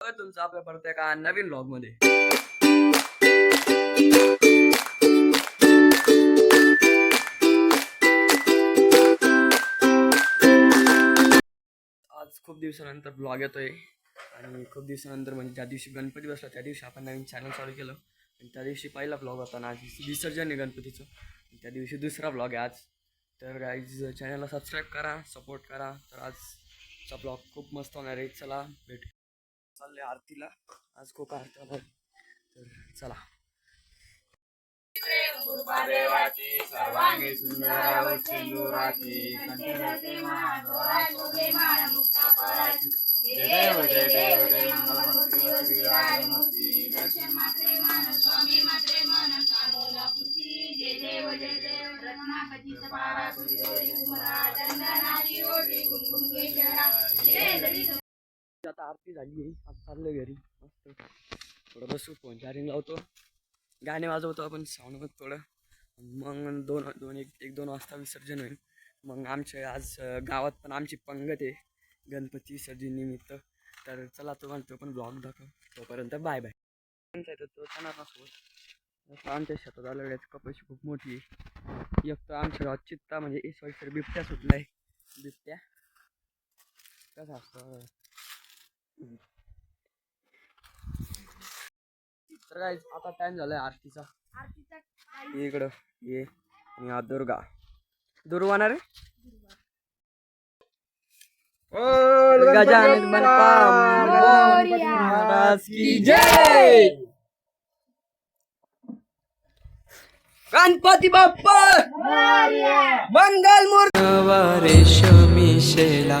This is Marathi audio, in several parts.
स्वागत तुमचं आपल्या परत एका नवीन ब्लॉगमध्ये आज खूप दिवसानंतर ब्लॉग येतोय. आणि खूप दिवसानंतर म्हणजे ज्या दिवशी गणपती बसला त्या दिवशी आपण नवीन चॅनल चालू केलं. आणि त्या दिवशी पहिला ब्लॉग होता ना आज विसर्जन आहे गणपतीचं. त्या दिवशी दुसरा ब्लॉग आहे आज. तर आज चॅनलला सबस्क्राईब करा सपोर्ट करा. तर आजचा ब्लॉग खूप मस्त होणार आहे. चला भेट. चालले आरतीला. आज खूप आरती होणार तर चला. सर्वांगी सुंदर सिंदुराची देव जय देव जय मंगलमूर्ती दर्शन मात्रे स्वामी मात्रे पुती जय देव जय देव रत्नापती सपारा उमरा चंदनाची ओटी कुंकुम केशरा. आता आरती झाली आहे. आता चाललोय घरी. मस्त. थोडं बसू फोन चार्जिंग लावतो. गाणे वाजवतो आपण साऊंड थोडं. मग दोन दोन एक एक दोन वाजता विसर्जन होईल. मग आमचे आज गावात पण आमची पंगत आहे. गणपती विसर्जन निमित्त. तर चला तो म्हणतो पण ब्लॉग दाखव. तोपर्यंत बाय बाय तो येणार नसोबत आमच्या शेतात आलं कपाशी खूप मोठी आहे. एक तर आमच्या गावात चित्ता म्हणजे इस वाय बिबट्या सुटलाय. बिबट्या? कसं असतं? तर काय आता टाइम झालाय आरतीचा. इकडं ये आणि हा दुर्गा. दुर्वा ना रे? गजानन बाप्पा महाराज की जय! गणपती बाप्पा! मंगल मूर्ती रेशमी शेला।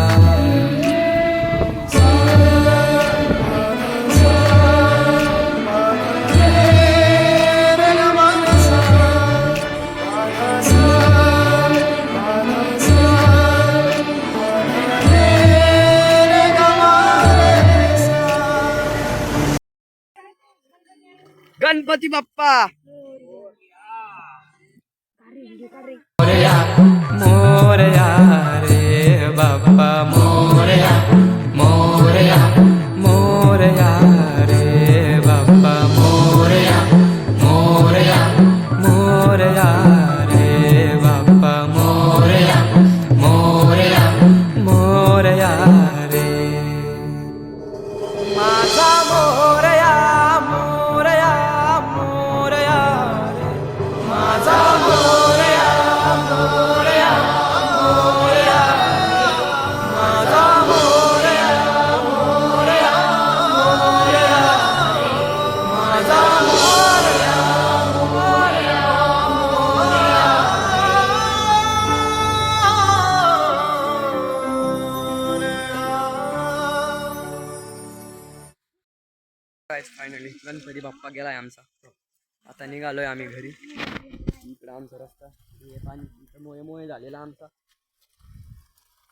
गणपती बाप्पा. मोरया मोरया रे बाप्पा मोर फायनली गणपती बाप्पा गेलाय आमचा. आता निघालोय आम्ही घरी. इकडं आमचा रस्ता. हे पाणी इथं मोये मोये झालेला आमचा.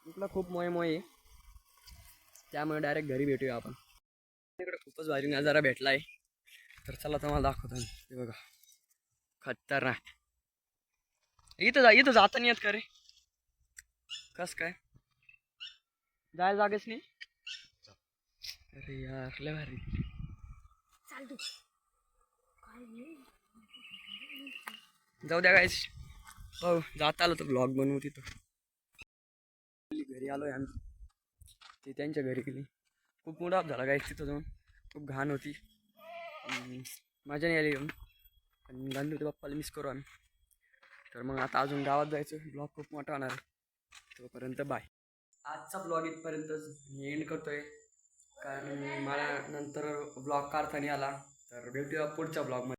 इकडं खूप मोये मोये त्यामुळे डायरेक्ट घरी भेटूया आपण. इकडे खूपच भारी नजारा भेटलाय. तर चला तुम्हाला दाखवतो. मी. हे बघा. खतरनाक. इथं जा इथं जाता नाही येत का रे. कस काय? जायला जागेच नाही? अरे यार लय भारी. जाऊ द्या गायस हो जाता आलं तर ब्लॉग बनवू तिथं. घरी आलोय आम्ही. ते त्यांच्या घरी गेली. खूप मुडाप झाला गायस तिथं जाऊन. खूप घाण होती. मजा नाही आली येऊन पण गणपती बाप्पाला मिस करू आम्ही. तर मग आता अजून गावात जायचं. ब्लॉग खूप मोठा होणार आहे. तोपर्यंत बाय आजचा ब्लॉग इथपर्यंतच मी एंड करतोय. कारण मला नंतर ब्लॉग काढता नाही आला. तर भेटूया पुढच्या ब्लॉगमध्ये